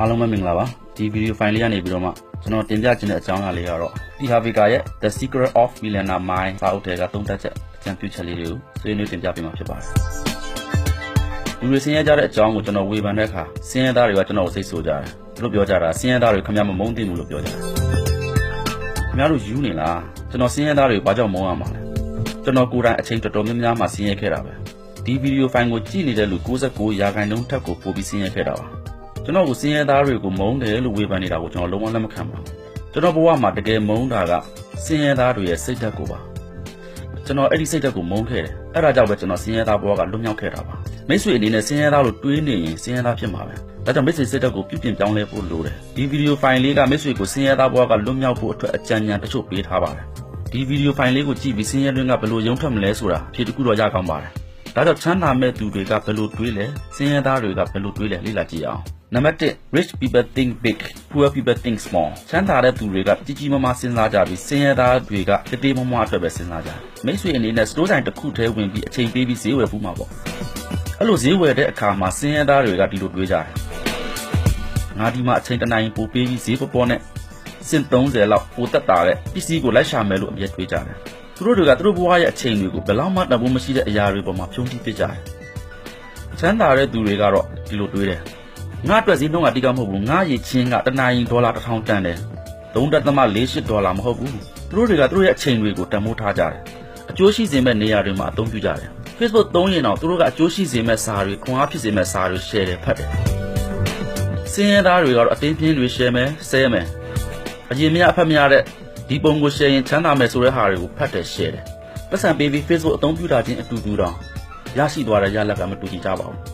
အားလုံးပဲမင်္ဂလာပါဒီဗီဒီယိုဖိုင်လေးကနေပြီးတော့မှကျွန်တော်တင်ပြချင်တဲ့အကြောင်းအရာလေးကတော့ T Harvey ရဲ့ The Secret of Millionaire Mind စာအုပ်ထဲကသုံးသပ်ချက်အကြံပြုချက်လေးတွေကိုဆွေးနွေးတင်ပြပေးမှာဖြစ်ပါတယ်လူတွေဆင်းရဲကြတဲ့အကြောင်းကိုကျွန်တော်ဝေဖန်တဲ့အခါဆင်းရဲသားတွေကကျွန်တော်ကိုစိတ်ဆိုးကြတယ်ဘယ်လိုပြောကြတာဆင်းရဲသားတွေခင်ဗျားမမုန်းသိဘူးလို့ပြောကြတယ်ခင်ဗျားတို့ယူနေလားကျွန်တော်ဆင်းရဲသားတွေကိုဘာကြောင့်မုန်းရမှာလဲကျွန်တော်ကိုယ်တိုင်အချိန်တော်တော်များများမှဆင်းရဲခဲ့တာပဲဒီဗီဒီယိုဖိုင်ကိုကြည့်နေတဲ့လူ69ရာခိုင်နှုန်းထက်ကိုပိုပြီးဆင်းရဲခဲ့တာပါ ကျွန်တော်ကိုဆင်းရဲသားတွေကိုမုန်းတယ်လို့ဝေဖန်နေတာကိုကျွန်တော်လုံးဝလက်မခံပါဘူးကျွန်တော်ဘဝမှာတကယ်မုန်းတာကဆင်းရဲသားတွေရဲ့စိတ်ဓာတ်ကိုပါကျွန်တော်အဲ့ဒီစိတ်ဓာတ်ကိုမုန်းခဲ့တယ်အဲ့ဒါကြောင့်ပဲကျွန်တော်ဆင်းရဲသားဘဝကလွတ်မြောက်ခဲ့တာပါမိတ်ဆွေအနေနဲ့ဆင်းရဲသားလို့တွေးနေရင်ဆင်းရဲသားဖြစ်မှာပဲဒါကြောင့်မိတ်ဆွေစိတ်ဓာတ်ကိုပြုပြင်ပြောင်းလဲဖို့လိုတယ်ဒီဗီဒီယိုဖိုင်လေးကမိတ်ဆွေကိုဆင်းရဲသားဘဝကလွတ်မြောက်ဖို့အတွက်အကြံဉာဏ်တချို့ပေးထားပါတယ်ဒီဗီဒီယိုဖိုင်လေးကိုကြည့်ပြီးဆင်းရဲတွင်းကဘယ်လိုရုံထွက်မလဲဆိုတာအဖြေတစ်ခုတော့ရကောင်းပါတယ်ဒါကြောင့်ချမ်းသာမဲ့သူတွေကဘယ်လိုတွေးလဲဆင်းရဲသားတွေကဘယ်လိုတွေးလဲလေ့လာကြည့်အောင် နံပါတ်1 rich people think big poor people think small ချမ်းသာတဲ့သူတွေကကြီးကြီးမားမားစဉ်းစားကြပြီးဆင်းရဲသားတွေကတတိမမအတွက်ပဲစဉ်းစားကြတယ်မိတ်ဆွေအနေနဲ့စတိုးဆိုင်တစ်ခုထဲဝင်ပြီးအချိန်ပေးပြီးဈေးဝယ်ဖို့မှာပေါ့အဲ့လိုဈေးဝယ်တဲ့အခါမှာဆင်းရဲသားတွေကဒီလိုတွေးကြတယ်ငါဒီမှာအချိန်တစ်နိုင်ပိုပေးပြီးဈေးပေါ်ပေါ်နဲ့စင်30လောက်ပိုတက်တာတဲ့ပစ္စည်းကိုလိုက်ရှာမယ်လို့အမြဲတွေးကြတယ်သူတို့တွေကသူတို့ဘဝရဲ့အချိန်တွေကိုဘယ်လောက်မှတန်ဖိုးမရှိတဲ့အရာတွေပေါ်မှာဖြုံးထိပစ်ကြတယ်ချမ်းသာတဲ့သူတွေကတော့ဒီလိုတွေးတယ် ငါအတွက်ဈေးနှုန်းကတိကမဟုတ်ဘူးငါရည်ချင်းကတနာရင်ဒေါ်လာ1000တန်တယ်3.48ဒေါ်လာမဟုတ်ဘူးသူတို့တွေကသူတို့ရဲ့အချိန်တွေကိုတန်ဖိုးထားကြတယ်အကျိုးရှိစေမဲ့နေရာတွေမှာအသုံးပြုကြတယ် Facebook သုံးရင်တော့သူတို့ကအကျိုးရှိစေမဲ့စာတွေခွန်အားဖြစ်စေမဲ့စာတွေ share တယ်ဖတ်တယ်စင်းရဲသားတွေကတော့အသိပြင်းတွေ share မယ်ဆဲမယ်အရင်မြအဖက်များတဲ့ဒီပုံကို share ရင်ချမ်းသာမယ်ဆိုတဲ့ဟာတွေကိုဖတ်တယ် share တယ်ပတ်စံပေးပြီး Facebook အသုံးပြုတာချင်းအတူတူတောင်ရရှိသွားတဲ့ရလက်ကမတူကြပါဘူး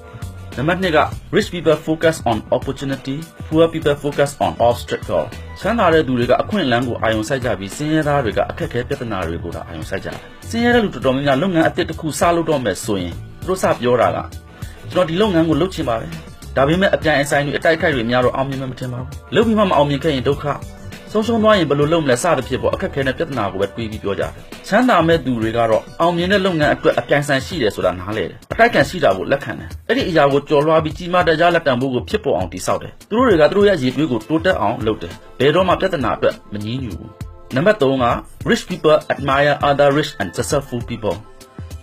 နံပါတ်2က rich people focus on opportunity poor people focus on obstacle ချမ်းသာတဲ့သူတွေကအခွင့်အလမ်းကိုအာရုံစိုက်ကြပြီးဆင်းရဲသားတွေကအခက်အခဲပြဿနာတွေကိုသာအာရုံစိုက်ကြတယ်ဆင်းရဲတဲ့လူတော်တော်များများလုပ်ငန်းအသစ်တစ်ခုစလုပ်တော့မယ်ဆိုရင်သူတို့စပြောတာကကျွန်တော်ဒီလုပ်ငန်းကိုလုပ်ချင်ပါတယ်ဒါပေမဲ့အပြိုင်အဆိုင်တွေအတိုက်ခိုက်တွေများတော့အောင်မြင်မှာမထင်ပါဘူးလုပ်ပြီးမှမအောင်မြင်ခဲ့ရင်ဒုက္ခဆုံးရှုံးသွားရင်ဘယ်လိုလုပ်မလဲစသဖြင့်ပေါ့အခက်ခဲနဲ့ပြဿနာကိုပဲတွေးပြီးပြောကြတယ် ချမ်းသာမဲ့သူတွေကတော့အောင်မြင်တဲ့လုပ်ငန်းအတွက်အပြိုင်ဆိုင်ရှိတယ်ဆိုတာနားလည်တယ်အတိုက်ခံရှိတာကိုလက်ခံတယ်အဲ့ဒီအရာကိုကြော်လွှားပြီးကြီးမားတဲ့ရလက်တံဖို့ကိုဖြစ်ပေါ်အောင်တည်ဆောက်တယ်သူတို့တွေကသူတို့ရဲ့ရည်တွေးကိုတိုးတက်အောင်လုပ်တယ်ဘယ်တော့မှပြဿနာအတွက်မငြင်းညူဘူးနံပါတ်3က rich people admire other rich and successful people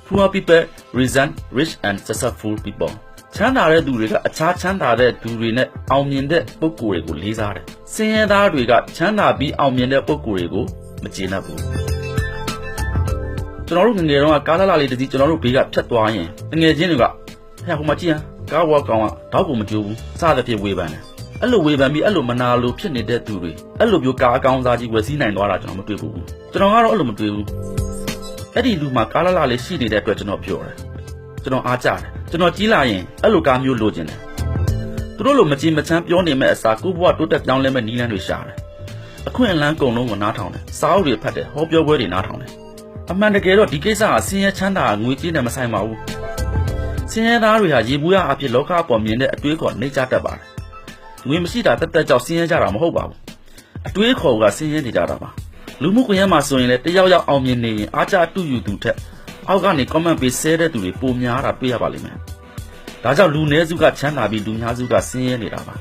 poor people resent rich and successful people ချမ်းသာတဲ့သူတွေကအခြားချမ်းသာတဲ့သူတွေနဲ့အောင်မြင်တဲ့ပုံကိုယ်တွေကိုလေးစားတယ်။ဆင်းရဲသားတွေကချမ်းသာပြီးအောင်မြင်တဲ့ပုံကိုယ်တွေကိုမကျေနပ်ဘူး။ ကျွန်တော်တို့ငငယ်တုန်းကကားလာလာလေးတစ်စီးကျွန်တော်တို့ဘေးကဖြတ်သွားရင်ငငယ်ချင်းတွေကဟဲ့ဟိုမှာကြည့်ဟမ်ကားဝါကောင်ကတောက်ကိုမကြိုးဘူးစသဖြင့်ဝေဖန်တယ်။အဲ့လိုဝေဖန်ပြီးအဲ့လိုမနာလိုဖြစ်နေတဲ့သူတွေအဲ့လိုမျိုးကားအကောင်စားကြီးဝယ်စည်းနိုင်သွားတာကျွန်တော်မတွေ့ဘူး။ကျွန်တော်ကတော့အဲ့လိုမတွေ့ဘူး။အဲ့ဒီလူမှာကားလာလာလေးရှိနေတဲ့အတွက်ကျွန်တော်ပြောတယ်။ကျွန်တော်အားကြတယ်ကျွန်တော်ကြီးလာရင်အဲ့လိုကားမျိုးလိုချင်တယ်သူတို့လိုမကြင်မချမ်းပြောနေမဲ့အစားကိုဘဝတိုးတက်ပြောင်းလဲမဲ့နီးလန်းတွေရှာတယ်အခွင့်အလမ်းကုန်လုံးကိုနားထောင်တယ်စာအုပ်တွေဖတ်တယ်ဟောပြောပွဲတွေနားထောင်တယ် အမှန်တကယ်တော့ဒီကိစ္စဟာဆင်းရဲချမ်းသာငွေကြေးနဲ့မဆိုင်ပါဘူးဆင်းရဲသားတွေဟာရေဘူးရအဖြစ်လောကအပေါ်မြင်တဲ့အတွေးခေါ်နေကြတတ်ပါတယ်ငွေမရှိတာတက်တက်ကြောက်ဆင်းရဲကြတာမဟုတ်ပါဘူးအတွေးခေါ်ကဆင်းရဲနေကြတာပါလူမှုကွန်ရက်မှာဆိုရင်လည်းတယောက်ယောက်အောင်မြင်နေရင်အားကြတူယူသူထက်အောက်ကနေ comment ပေးဆဲတဲ့သူတွေပုံများတာတွေ့ရပါလိမ့်မယ်။ဒါကြောင့်လူနည်းစုကချမ်းသာပြီးလူများစုကဆင်းရဲနေတာပါ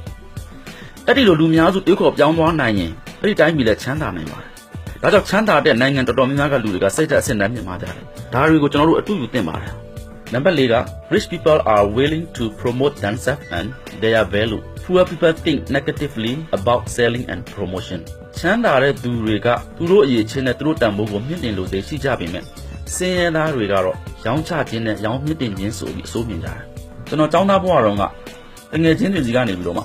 ။အဲ့ဒီလိုလူများစုတွေးခေါ်ပြောင်းသွားနိုင်ရင်အဲ့ဒီတိုင်းပြည်လည်းချမ်းသာနိုင်ပါတယ်။ ဒါကြောင့်ချမ်းသာတဲ့နိုင်ငံတော်တော်များများကလူတွေကစိတ်သက်အဆင့်တန်းမြင့်မာကြတယ်။ဒါတွေကိုကျွန်တော်တို့အတူယူသင့်ပါတယ်။နံပါတ်၄က rich people are willing to promote themselves and their value. Poor people think negatively about selling and promotion. ချမ်းသာတဲ့သူတွေကသူတို့အရေးချင်းနဲ့သူတို့တန်ဖိုးကိုမြင့်တင်လို့သိရှိကြပေမဲ့စင်းရဲသားတွေကတော့ရောင်းချခြင်းနဲ့ရောင်းမြင့်တင်ခြင်းဆိုပြီးအစိုးမြင်ကြတယ်ကျွန်တော်ចောင်းသားဘဝတုန်းကတငယ်ချင်းတွေစီကနေပြီးတော့မှ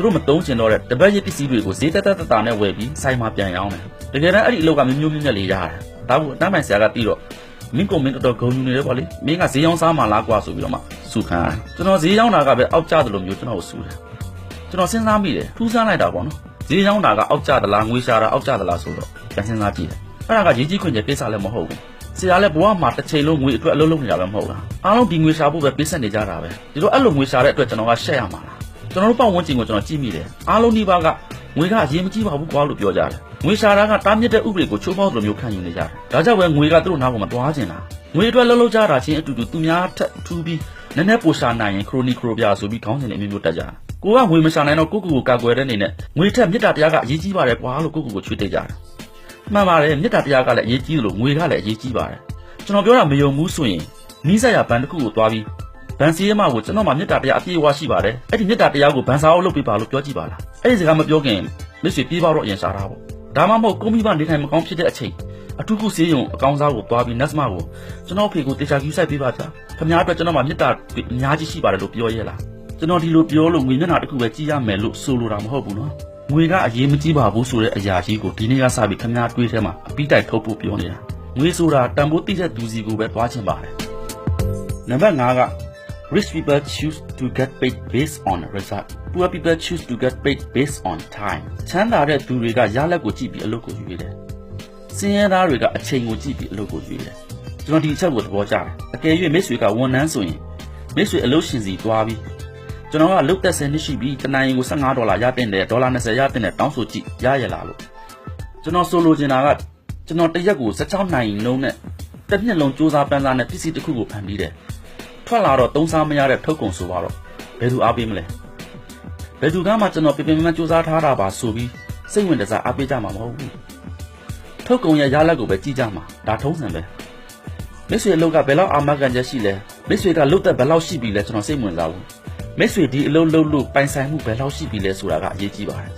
သူတို့မတုံးချင်တော့တဲ့တပတ်ရပစ္စည်းတွေကိုဈေးတက်တက်တတာနဲ့ဝယ်ပြီးဆိုင်မှာပြန်ရောင်းတယ်တကယ်တမ်းအဲ့ဒီအလုပ်ကမျိုးမျိုးမြင့်မြတ်လေးရတယ်ဒါဘူးအတန်းပိုင်ဆရာကပြီးတော့မင်းကိုမင်းတော်တော်ဂုံယူနေတယ်ပေါ့လေမင်းကဈေးရောင်းစားမှလားကွာဆိုပြီးတော့မှစုခံရတယ်ကျွန်တော်ဈေးရောင်းတာကပဲအောက်ကျတယ်လို့မျိုးကျွန်တော်ကိုစုတယ်ကျွန်တော်စဉ်းစားမိတယ်ထူးဆန်းလိုက်တာပေါ့နော်ဈေးရောင်းတာကအောက်ကျသလားငွေရှာတာအောက်ကျသလားဆိုတော့ပြန်စဉ်းစားကြည့်တယ်အဲ့ဒါကရေးကြီးခွင့်ကျကိစ္စလည်းမဟုတ်ဘူးဆရာလည်းဘဝမှာတစ်ချိန်လုံးငွေအတွက်အလုပ်လုပ်နေတာပဲမဟုတ်လားအားလုံးဒီငွေရှာဖို့ပဲပေးဆက်နေကြတာပဲဒီလိုအဲ့လိုငွေရှာတဲ့အတွက်ကျွန်တော်ကရှက်ရမှာလား ကျွန်တော်တို့ပတ်ဝန်းကျင်ကိုကျွန်တော်ကြည့်မိတယ်အားလုံးဒီပါကငွေကအရင်မကြည့်ပါဘူးကွာလို့ပြောကြတယ်ငွေရှာတာကတားမြစ်တဲ့ဥပဒေကိုချိုးဖောက်သလိုမျိုးခံယူနေကြတယ်ဒါကြောင့်ပဲငွေကသူတို့နားကိုမတွားချင်တာငွေအတွက်လှုပ်လှုပ်ကြတာချင်းအတူတူသူများထက်ထူးပြီးနည်းနည်းပိုရှာနိုင်ရင်ခရိုနီခရိုပြာဆိုပြီးခေါင်းစဉ်လေးမျိုးမျိုးတက်ကြတယ်ကိုကငွေမရှာနိုင်တော့ကိုကိုကိုကာကွယ်တဲ့အနေနဲ့ငွေထက်မြစ်တာတရားကအရေးကြီးပါတယ်ကွာလို့ကိုကိုကိုချွေးတိတ်ကြတယ်မှန်ပါတယ်မြစ်တာတရားကလည်းအရေးကြီးတယ်လို့ငွေကလည်းအရေးကြီးပါတယ်ကျွန်တော်ပြောတာမယုံဘူးဆိုရင်နီးစပ်ရဘဏ်တစ်ခုကိုသွားပြီး ဘန်စီရဲမကိုကျွန်တော်မှမြစ်တာတရားအပြည့်အဝရှိပါတယ်အဲ့ဒီမြစ်တာတရားကိုဘန်စာအုပ်လုပ်ပေးပါလို့ပြောကြည့်ပါလားအဲ့ဒီစကားမပြောခင်မိတ်ဆွေပြေးပါတော့အရင်ရှာတာပေါ့ဒါမှမဟုတ်ကိုမိဘနေထိုင်မကောင်းဖြစ်တဲ့အချိန်အထူးခုစေးရုံအကောင်းစားကိုသွားပြီး Nesma ကိုကျွန်တော်ဖေကိုတေချာကူးဆိုင်ပေးပါဗျာခင်ဗျားအတွက်ကျွန်တော်မှမြစ်တာအများကြီးရှိပါတယ်လို့ပြောရဲလားကျွန်တော်ဒီလိုပြောလို့ငွေမျက်နှာတစ်ခုပဲကြည့်ရမယ်လို့ဆိုလိုတာမဟုတ်ဘူးနော်ငွေကအရေးမကြီးပါဘူးဆိုတဲ့အရာကြီးကိုဒီနေ့ကစပြီးခင်ဗျားတွေးထဲမှာအပိတိုက်ထုတ်ဖို့ပြောနေတာငွေဆိုတာတန်ဖိုးတိတဲ့သူစီကိုပဲသွားချင်ပါတယ်နံပါတ်5က Rich people choose to get paid based on result. Poor people choose to get paid based on time. ချမ်းသာတဲ့သူတွေကရလက်ကိုကြည့်ပြီးအလုပ်ကိုယူရတယ်။စင်းရဲသားတွေကအချိန်ကိုကြည့်ပြီးအလုပ်ကိုယူရတယ်။ကျွန်တော်ဒီအချက်ကိုသဘောကျတယ်။အကယ်၍မိတ်ဆွေကဝန်ထမ်းဆိုရင်မိတ်ဆွေအလုပ်ရှင်စီသွားပြီးကျွန်တော်ကအလုပ်သက်ဆယ်နှစ်ရှိပြီတနင်္ဂနွေကို15ဒေါ်လာရတဲ့တယ်ဒေါ်လာ20ရတဲ့တယ်တောင်းဆိုကြည့်ရရလားလို့ကျွန်တော်ဆိုလိုချင်တာကကျွန်တော်တစ်ရက်ကို16နိုင်လုံးနဲ့တစ်နှစ်လုံးစူးစမ်းပန်းစားနဲ့ပစ္စည်းတစ်ခုကိုဖန်ပြီးတယ် ထွက်လာတော့သုံးစားမရတဲ့ထုတ်ကုန်ဆိုပါတော့ဘယ်သူအားပေးမလဲဘယ်သူကမှကျွန်တော်ပြပြမမစူးစမ်းထားတာပါဆိုပြီးစိတ်ဝင်တစားအားပေးကြမှာမဟုတ်ဘူးထုတ်ကုန်ရဲ့ရလဒ်ကိုပဲကြည့်ကြမှာဒါထုံးစံပဲမိတ်ဆွေအလုပ်ကဘယ်လောက်အာမခံချက်ရှိလဲမိတ်ဆွေကလုပ်သက်ဘယ်လောက်ရှိပြီလဲကျွန်တော်စိတ်ဝင်စားဘူးမိတ်ဆွေဒီအလုပ်လုပ်လို့ပိုင်ဆိုင်မှုဘယ်လောက်ရှိပြီလဲဆိုတာကအရေးကြီးပါတယ်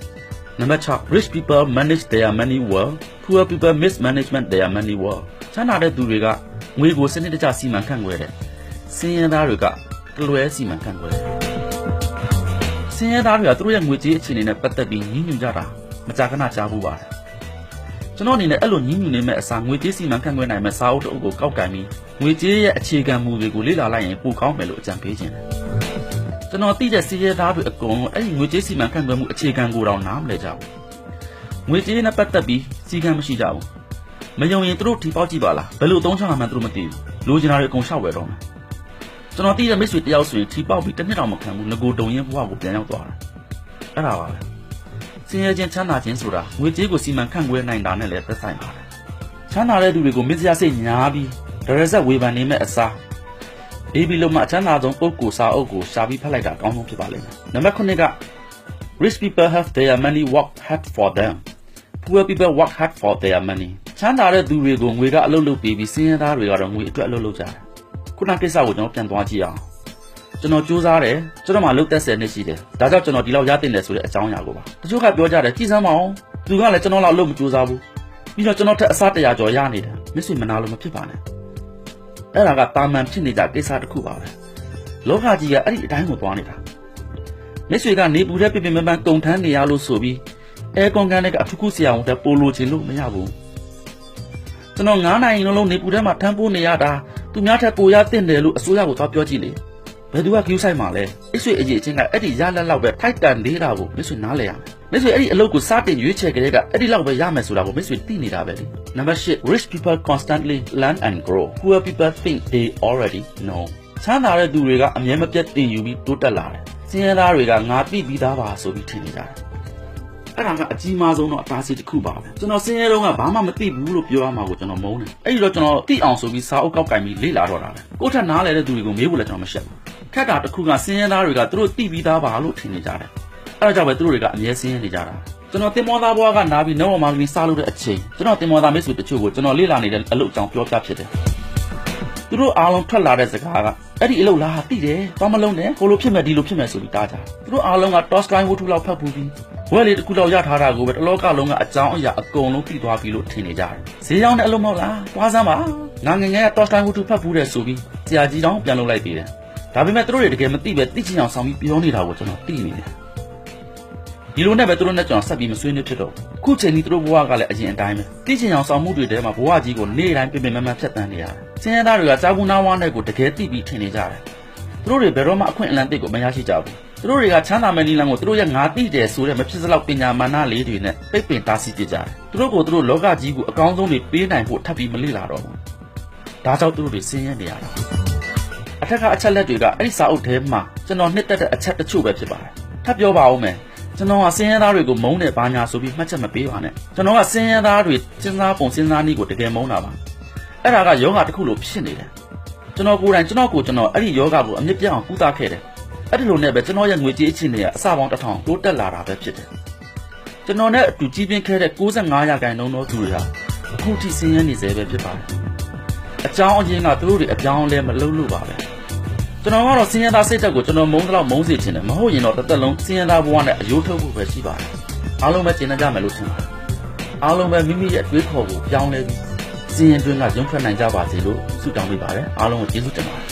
နံပါတ်6 rich people manage their money well poor people mismanagement their money well ချမ်းသာတဲ့သူတွေကငွေကိုစနစ်တကျစီမံခန့်ခွဲတယ် စင်းရဲသားတွေကတလွဲစီမံခန့်ခွဲတယ်စင်းရဲသားတွေကသူတို့ရဲ့ငွေကြေးအခြေအနေနဲ့ပတ်သက်ပြီးညှိညူကြတာမကြာခဏကြားဘူးပါတယ်ကျွန်တော်အနေနဲ့အဲ့လိုညှိညူနေမဲ့အစားငွေကြေးစီမံခန့်ခွဲနိုင်မဲ့စာအုပ်တစ်အုပ်ကိုကောက်ကင်ပြီးငွေကြေးရဲ့အခြေခံမူတွေကိုလေ့လာလိုက်ရင်ပိုကောင်းမယ်လို့အကြံပေးခြင်းတယ်ကျွန်တော်သိတဲ့စီးရဲသားတွေအကုန်လုံးအဲ့ဒီငွေကြေးစီမံခန့်ခွဲမှုအခြေခံကိုတော့နားမလည်ကြဘူးငွေကြေးနဲ့ပတ်သက်ပြီးစီကံမရှိကြဘူးမယုံရင်သူတို့ထီပေါက်ကြည့်ပါလားဘယ်လိုအသုံးချမှာမှသူတို့မသိဘူးလိုချင်တာတွေအကုန်ရှောက်ဝယ်တော့မယ် ကျွန်တော်သိတဲ့မိတ်ဆွေတယောက်ဆိုရင်ထီပေါက်ပြီးတစ်နှစ်တောင်မခံဘူးငကိုတုံရင်ဘဝကိုပြန်ရောက်သွားတာအဲ့ဒါပါပဲစင်ရချင်းချမ်းသာခြင်းဆိုတာငွေကြေးကိုစီမံခန့်ခွဲနိုင်တာနဲ့လည်းသက်ဆိုင်ပါတယ်ချမ်းသာတဲ့သူတွေကိုမင်းစရာစိတ်ညားပြီးဒရဇက်ဝေဖန်နေမဲ့အစားအေးပြီးလုံးမချမ်းသာဆုံးပုဂ္ဂိုလ်စာအုပ်ကိုရှာပြီးဖတ်လိုက်တာအကောင်းဆုံးဖြစ်ပါလိမ့်မယ်နံပါတ်9က rich people have their money work hard for them poor people work hard for their money ချမ်းသာတဲ့သူတွေကိုငွေကအလုပ်လုပ်ပေးပြီးစင်းရဲသားတွေကတော့ငွေအတွက်အလုပ်လုပ်ကြတယ် ခုနကိစ္စကိုကျွန်တော်ပြန်သွားကြည့်အောင်ကျွန်တော်စူးစမ်းတယ်ကျွန်တော်မှလုပ်သက်ဆယ်နှစ်ရှိတယ်ဒါကြောင့်ကျွန်တော်ဒီလောက်ရတင်တယ်ဆိုတဲ့အကြောင်းအရာကိုပါတချို့ကပြောကြတယ်ကြည်စမ်းမအောင်သူကလည်းကျွန်တော်လောက်လုပ်မစူးစမ်းဘူးပြီးတော့ကျွန်တော်ထက်အစားတရာကျော်ရနေတယ်မစ်ဆွေမနာလို့မဖြစ်ပါနဲ့အဲ့ဒါကတာမန်ဖြစ်နေကြကိစ္စတစ်ခုပါပဲလောကကြီးကအဲ့ဒီအတိုင်းကိုသွားနေတာမစ်ဆွေကနေပူတဲ့ပြပြမပန်းတုံထမ်းနေရလို့ဆိုပြီးအဲကွန်ကန်နဲ့ကအထူးခုဆရာဝန်တက်ပိုလိုချင်လို့မရဘူးကျွန်တော်9နိုင်လုံးလုံးနေပူထဲမှာထမ်းပိုးနေရတာ သူများထက်ပိုရတင်တယ်လို့အစိုးရကသွားပြောကြည့်လေဘယ်သူကကြိုးဆိုင်မှာလဲအစ်ဆွေအကြီးအချင်းကအဲ့ဒီရလက်လောက်ပဲထိုက်တန်လေးတာကိုမစ်ဆွေနားလဲရမယ်မစ်ဆွေအဲ့ဒီအလုပ်ကိုစတင်ရွေးချယ်ကြတဲ့ကအဲ့ဒီလောက်ပဲရမယ်ဆိုတာကိုမစ်ဆွေသိနေတာပဲလေနံပါတ်8 rich people constantly learn and grow poor people think they already know ချမ်းသာတဲ့သူတွေကအမြဲမပြတ်သင်ယူပြီးတိုးတက်လာတယ်စင်းရဲသားတွေကငါသိပြီးသားပါဆိုပြီးထင်နေကြတယ် အဲ့ဒါကအကြီးမားဆုံးတော့အသားစီတစ်ခုပါပဲကျွန်တော်စင်းရဲတော့ကဘာမှမသိဘူးလို့ပြောရမှာကိုကျွန်တော်မုန်းတယ်အဲ့ဒီတော့ကျွန်တော်သိအောင်ဆိုပြီးစာအုပ်ကောက်ကင်ပြီးလေ့လာတော့တာပဲကိုယ့်ထက်နားလဲတဲ့သူတွေကိုမေးဖို့လည်းကျွန်တော်မရှက်ဘူးခက်တာတစ်ခုကစင်းရဲသားတွေကသူတို့သိပြီးသားပါလို့ထင်နေကြတယ်အဲ့ဒါကြောင့်ပဲသူတို့တွေကအမြဲစင်းရဲနေကြတာကျွန်တော်တင်မောသားဘွားကနားပြီး network marketing စလုပ်တဲ့အချိန်ကျွန်တော်တင်မောသားမိတ်ဆွေတချို့ကိုကျွန်တော်လေ့လာနေတဲ့အလုပ်အကြောင်းပြောပြဖြစ်တယ်သူတို့အားလုံးထွက်လာတဲ့စကားက အဲ့ဒီအလုပ်လားသိတယ်ဘာမလုံးနဲ့ဟိုလိုဖြစ်မယ်ဒီလိုဖြစ်မယ်ဆိုပြီးတားကြသူတို့အားလုံးက toss line ဝတ္ထုလောက်ဖတ်ပူပြီးဝက်လေးတစ်ခုလောက်ရထားတာကိုပဲတလောကလုံးကအကြောင်းအရာအကုန်လုံးသိသွားပြီလို့ထင်နေကြတယ်ဈေးရောက်တဲ့အလုပ်မဟုတ်လားသွားစမ်းပါငါငငယ်က toss line ဝတ္ထုဖတ်ပူတယ်ဆိုပြီးဆရာကြီးတောင်ပြန်လုပ်လိုက်သေးတယ်ဒါပေမဲ့သူတို့တွေတကယ်မသိပဲသိချင်အောင်ဆောင်ပြီးပြောနေတာကိုကျွန်တော်သိနေတယ်ဒီလိုနဲ့ပဲသူတို့နဲ့ကျွန်တော်ဆက်ပြီးမဆွေးနွေးဖြစ်တော့ခုချိန်ကြီးသူတို့ဘဝကလည်းအရင်အတိုင်းပဲသိချင်အောင်ဆောင်မှုတွေထဲမှာဘဝကြီးကိုနေ့တိုင်းပြင်ပင်မမဖြတ်တန်းနေရတယ် စင်ရသားတွေကကြားဘူးနာဝါနဲ့ကိုတကယ်သိပြီးထင်နေကြတယ်သူတို့တွေဘယ်တော့မှအခွင့်အလမ်းတိတ်ကိုမရရှိကြဘူးသူတို့တွေကချမ်းသာမဲ့နီလန်ကိုသူတို့ရဲ့ငါတိတယ်ဆိုတဲ့မဖြစ်စလောက်ပညာမာနလေးတွေနဲ့ပိတ်ပင်တားဆီးကြကြတယ်သူတို့ကိုသူတို့လောကကြီးကိုအကောင်းဆုံးတွေပေးနိုင်ဖို့ထပ်ပြီးမလေ့လာတော့ဘူးဒါကြောင့်သူတို့တွေဆင်းရဲနေရတာအထက်ကအချက်လက်တွေကအဲ့ဒီစာအုပ်ထဲမှာကျွန်တော်နှစ်သက်တဲ့အချက်တချို့ပဲဖြစ်ပါတယ်ထပ်ပြောပါဦးမယ်ကျွန်တော်ကစင်းရဲသားတွေကိုမုန်းတယ်ဘာညာဆိုပြီးမှတ်ချက်မပေးပါနဲ့ကျွန်တော်ကစင်းရဲသားတွေစဉ်းစားပုံစဉ်းစားနည်းကိုတကယ်မုန်းတာပါ အဲ့ဒါကယောဂတစ်ခုလိုဖြစ်နေတယ်ကျွန်တော်ကိုယ်တိုင်ကျွန်တော်ကိုကျွန်တော်အဲ့ဒီယောဂကိုအမြင့်ပြတ်အောင်ကုသခဲ့တယ်အဲ့ဒီလိုနဲ့ပဲကျွန်တော်ရဲ့ငွေကြေးအခြေအနေကအစပေါင်းတစ်ထောင်တိုးတက်လာတာပဲဖြစ်တယ်ကျွန်တော်နဲ့အတူကြီးပြင်းခဲ့တဲ့65ရာခိုင်နှုန်းသောသူတွေဟာအခုထိဆင်းရဲနေသေးပဲဖြစ်ပါတယ်အကြောင်းအရင်းကသူတို့တွေအပြောင်းအလဲမလုပ်လို့ပါပဲကျွန်တော်ကတော့ဆင်းရဲသားစိတ်ဓာတ်ကိုကျွန်တော်မုန်းတော့မုန်းစေချင်တယ်မဟုတ်ရင်တော့တစ်သက်လုံးဆင်းရဲသားဘဝနဲ့အယိုးထုတ်ဖို့ပဲရှိပါတယ်အားလုံးပဲကျင့်ကြမယ်လို့ထင်ပါတယ်အားလုံးပဲမိမိရဲ့အတွေးခေါ်ကိုပြောင်းလဲပြီး စင်ရင်တွင်းကရုံထွက်နိုင်ကြပါစေလို့ဆုတောင်းပေးပါတယ်အားလုံးကိုကျေးဇူးတင်ပါတယ်